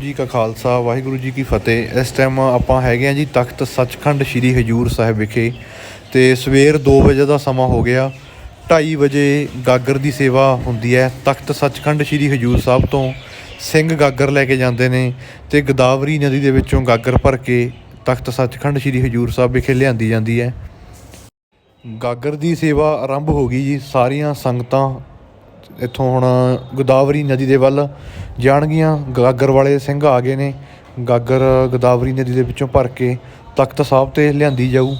ਜੀ ਕਾ ਖਾਲਸਾ, ਵਾਹਿਗੁਰੂ ਜੀ ਕੀ ਫਤਿਹ। ਇਸ ਟਾਈਮ ਆਪਾਂ ਹੈਗੇ ਆ ਜੀ ਤਖਤ ਸੱਚਖੰਡ ਸ੍ਰੀ ਹਜੂਰ ਸਾਹਿਬ ਵਿਖੇ ਤੇ ਸਵੇਰ 2 ਵਜੇ ਦਾ ਸਮਾਂ ਹੋ ਗਿਆ। 2:30 ਵਜੇ ਗਾਗਰ ਦੀ ਸੇਵਾ ਹੁੰਦੀ ਹੈ ਤਖਤ ਸੱਚਖੰਡ ਸ੍ਰੀ ਹਜੂਰ ਸਾਹਿਬ ਤੋਂ। ਸਿੰਘ ਗਾਗਰ ਲੈ ਕੇ ਜਾਂਦੇ ਨੇ ਤੇ ਗੋਦਾਵਰੀ ਨਦੀ ਦੇ ਵਿੱਚੋਂ ਗਾਗਰ ਭਰ ਕੇ ਤਖਤ ਸੱਚਖੰਡ ਸ੍ਰੀ ਹਜੂਰ ਸਾਹਿਬ ਵਿਖੇ ਲਿਆਂਦੀ ਜਾਂਦੀ ਹੈ। ਗਾਗਰ ਦੀ ਸੇਵਾ ਆਰੰਭ ਹੋ ਗਈ ਜੀ, ਸਾਰੀਆਂ ਸੰਗਤਾਂ ਇੱਥੋਂ ਹੁਣ ਗੋਦਾਵਰੀ ਨਦੀ ਦੇ ਵੱਲ ਜਾਣਗੀਆਂ। ਗਾਗਰ ਵਾਲੇ ਸਿੰਘ ਆ ਗਏ ਨੇ। ਗਾਗਰ ਗੋਦਾਵਰੀ ਨਦੀ ਦੇ ਵਿੱਚੋਂ ਭਰ ਕੇ ਤਖਤ ਸਾਹਿਬ ਤੇ ਲਿਆਂਦੀ ਜਾਊ।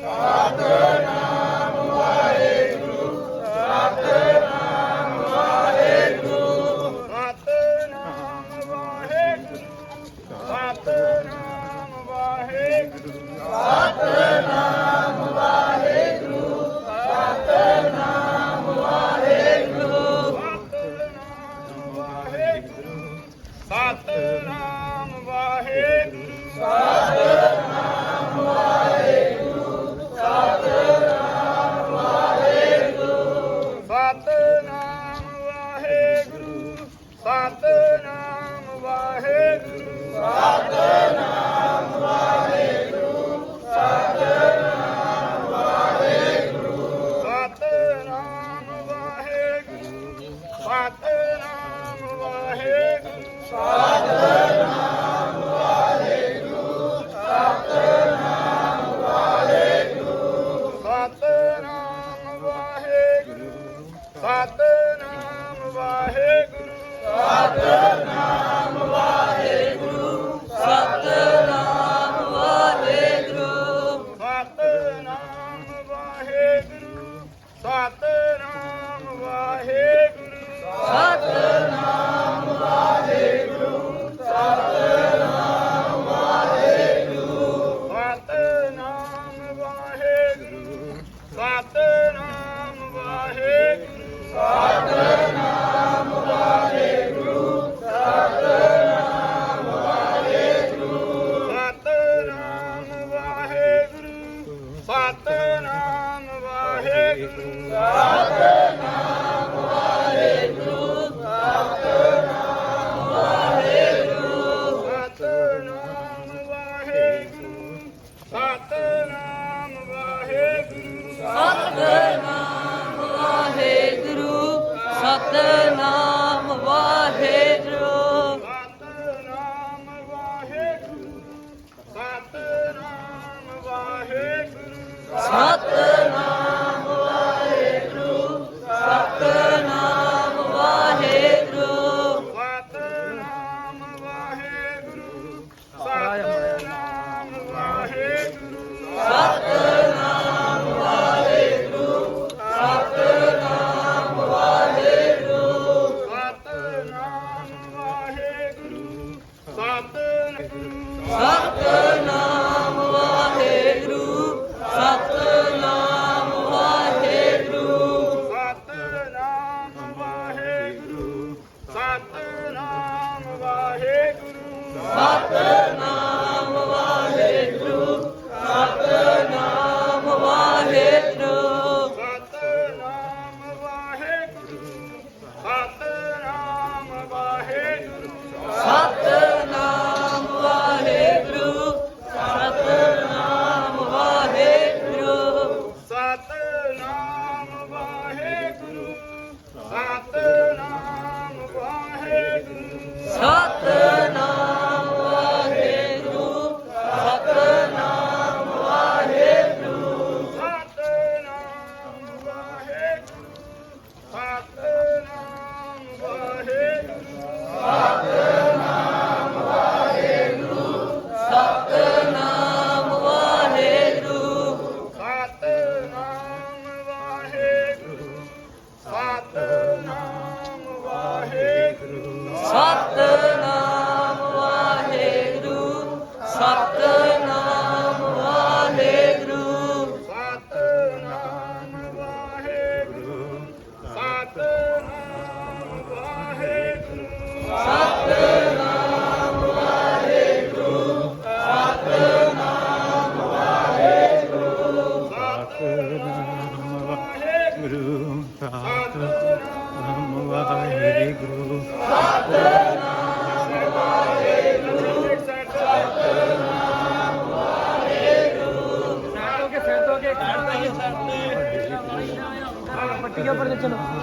Cada 真的。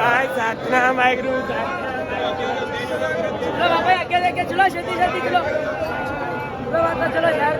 ભાઈ સાતનામ વાયગુરુ ચલો બાપા અગિયાર અગિયાર ચલો છેતી છેતી ચલો. ચલો વાત ચલો, યાર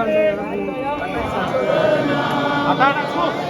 I'm not sure.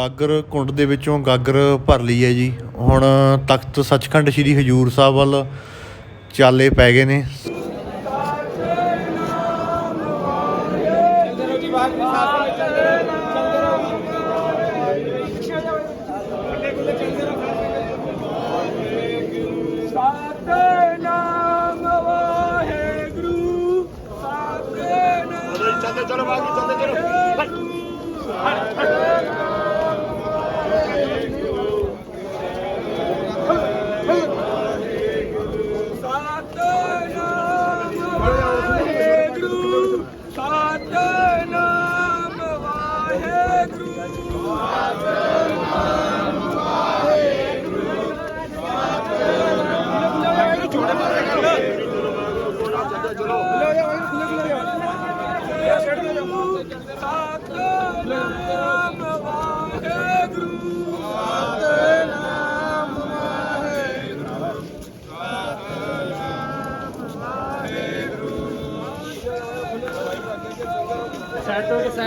ਗਾਗਰ ਕੁੰਡ ਦੇ ਵਿੱਚੋਂ ਗਾਗਰ ਭਰ ਲਈ ਹੈ ਜੀ ਹੁਣ ਤਖਤ ਸੱਚਖੰਡ ਸ੍ਰੀ ਹਜੂਰ ਸਾਹਿਬ ਵੱਲ ਚਾਲੇ ਪੈ ਗਏ ਨੇ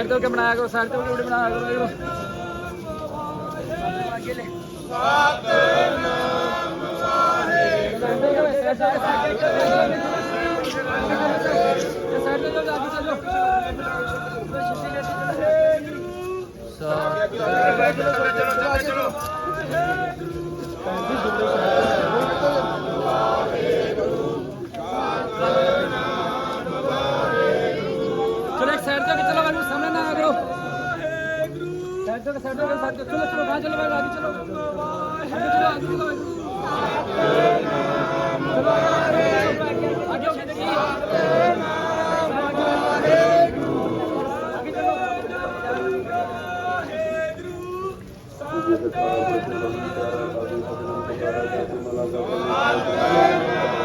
ਸਾਈਡ ਤੋਂ ਕੇ ਬਣਾਇਆ ਕਰੋ, ਸਾਈਡ ਤੋਂ ਕੇ ਬਣਾਇਆ ਕਰੋ, ਦੇਖੋ। ਸਤਨਾਮ ਵਾਹਿਗੁਰੂ ਸਾਈਡ ਤੋਂ ਜਾ ਕੇ ਚੱਲੋ ਸਤਨਾਮ ਚਲੋ ਚਲੋ ਇੱਕ ਸਾਈਡ ਤੋਂ ਚਲੋ ਮੈਨੂੰ ਸਾਹਮਣੇ ਸਾਈਡ ਸਾਈਡ ਸਾਈਡ ਚਲੋ ਚਲੋ, ਗਾ ਚਲੋ ਗਾ ਚਲੋ। ਵਾਹਿਗੁਰੂ ਨਾਮ ਵਾਰੇ ਅੱਗੇ ਹੋ ਜਿੰਦਗੀ ਨਾਮ ਵਾਰੇ ਅੱਗੇ ਚਲੋ। ਵਾਹਿਗੁਰੂ ਸਾਡਾ ਨਾਮ ਵਾਹਿਗੁਰੂ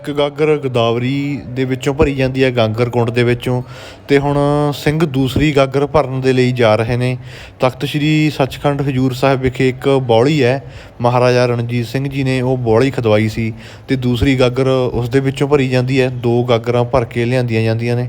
ਇੱਕ ਗਾਗਰ ਗੋਦਾਵਰੀ ਦੇ ਵਿੱਚੋਂ ਭਰੀ ਜਾਂਦੀ ਹੈ, ਗਾਗਰ ਕੁੰਡ ਦੇ ਵਿੱਚੋਂ। ਤੇ ਹੁਣ ਸਿੰਘ ਦੂਸਰੀ ਗਾਗਰ ਭਰਨ ਦੇ ਲਈ ਜਾ ਰਹੇ ਨੇ। ਤਖਤ ਸ੍ਰੀ ਸੱਚਖੰਡ ਹਜੂਰ ਸਾਹਿਬ ਵਿਖੇ ਇੱਕ ਬੌਲੀ ਹੈ। ਮਹਾਰਾਜਾ ਰਣਜੀਤ ਸਿੰਘ ਜੀ ਨੇ ਉਹ ਬੌਲੀ ਖਦਵਾਈ ਸੀ। ਤੇ ਦੂਸਰੀ ਗਾਗਰ ਉਸ ਦੇ ਵਿੱਚੋਂ ਭਰੀ ਜਾਂਦੀ ਹੈ। ਦੋ ਗਾਗਰਾਂ ਭਰ ਕੇ ਲਿਆਂਦੀਆਂ ਜਾਂਦੀਆਂ ਨੇ।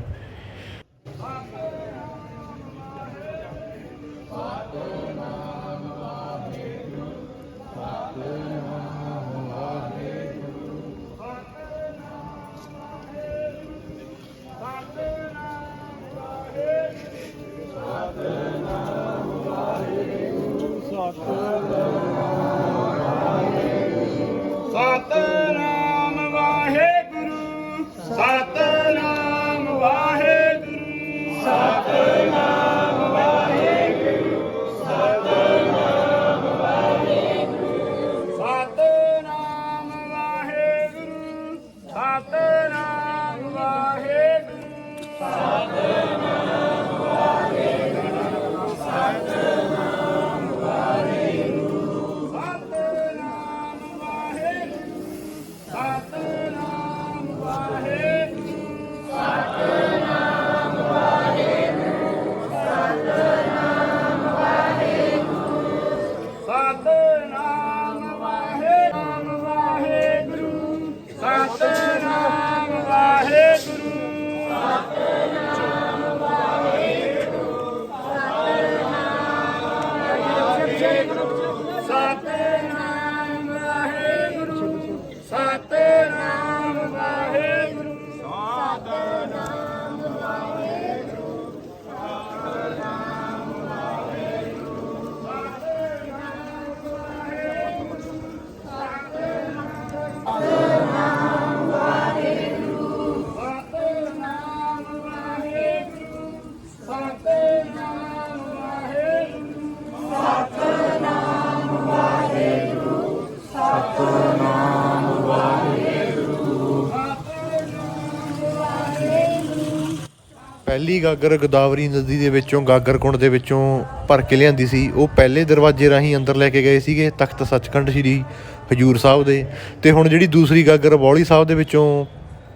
ਪਹਿਲੀ ਗਾਗਰ ਗੋਦਾਵਰੀ ਨਦੀ ਦੇ ਵਿੱਚੋਂ, ਗਾਗਰ ਕੁੰਡ ਦੇ ਵਿੱਚੋਂ ਭਰ ਕੇ ਲਿਆਂਦੀ ਸੀ। ਉਹ ਪਹਿਲੇ ਦਰਵਾਜ਼ੇ ਰਾਹੀਂ ਅੰਦਰ ਲੈ ਕੇ ਗਏ ਸੀਗੇ, ਤਖਤ ਸੱਚਖੰਡ ਸ੍ਰੀ ਹਜੂਰ ਸਾਹਿਬ ਦੇ। ਤੇ ਹੁਣ ਜਿਹੜੀ ਦੂਸਰੀ ਗਾਗਰ ਬੌਲੀ ਸਾਹਿਬ ਦੇ ਵਿੱਚੋਂ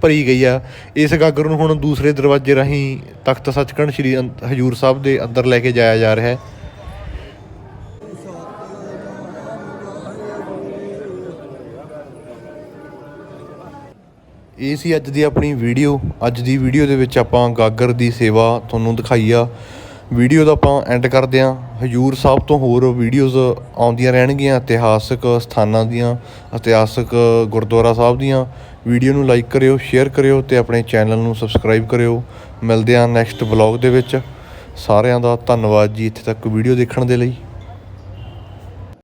ਭਰੀ ਗਈ ਆ, ਇਸ ਗਾਗਰ ਨੂੰ ਹੁਣ ਦੂਸਰੇ ਦਰਵਾਜ਼ੇ ਰਾਹੀਂ ਤਖਤ ਸੱਚਖੰਡ ਸ੍ਰੀ ਅੰ- ਹਜੂਰ ਸਾਹਿਬ ਦੇ ਅੰਦਰ ਲੈ ਕੇ ਜਾਇਆ ਜਾ ਰਿਹਾ ਹੈ। ਇਹ ਸੀ ਅੱਜ ਦੀ ਆਪਣੀ ਵੀਡੀਓ। ਅੱਜ ਦੀ ਵੀਡੀਓ ਦੇ ਵਿੱਚ ਆਪਾਂ ਗਾਗਰ ਦੀ ਸੇਵਾ ਤੁਹਾਨੂੰ ਦਿਖਾਈ ਆ। ਵੀਡੀਓ ਦਾ ਆਪਾਂ ਐਂਡ ਕਰਦੇ ਹਾਂ ਹਜੂਰ ਸਾਹਿਬ ਤੋਂ ਹੋਰ ਵੀਡੀਓਜ਼ ਆਉਂਦੀਆਂ ਰਹਿਣਗੀਆਂ ਇਤਿਹਾਸਕ ਸਥਾਨਾਂ ਦੀਆਂ, ਇਤਿਹਾਸਕ ਗੁਰਦੁਆਰਾ ਸਾਹਿਬ ਦੀਆਂ। ਵੀਡੀਓ ਨੂੰ ਲਾਈਕ ਕਰਿਓ ਸ਼ੇਅਰ ਕਰਿਓ ਤੇ ਆਪਣੇ ਚੈਨਲ ਨੂੰ ਸਬਸਕ੍ਰਾਈਬ ਕਰਿਓ। ਮਿਲਦੇ ਹਾਂ ਨੈਕਸਟ ਵਲੌਗ ਦੇ ਵਿੱਚ। ਸਾਰਿਆਂ ਦਾ ਧੰਨਵਾਦ ਜੀ ਇੱਥੇ ਤੱਕ ਵੀਡੀਓ ਦੇਖਣ ਦੇ ਲਈ।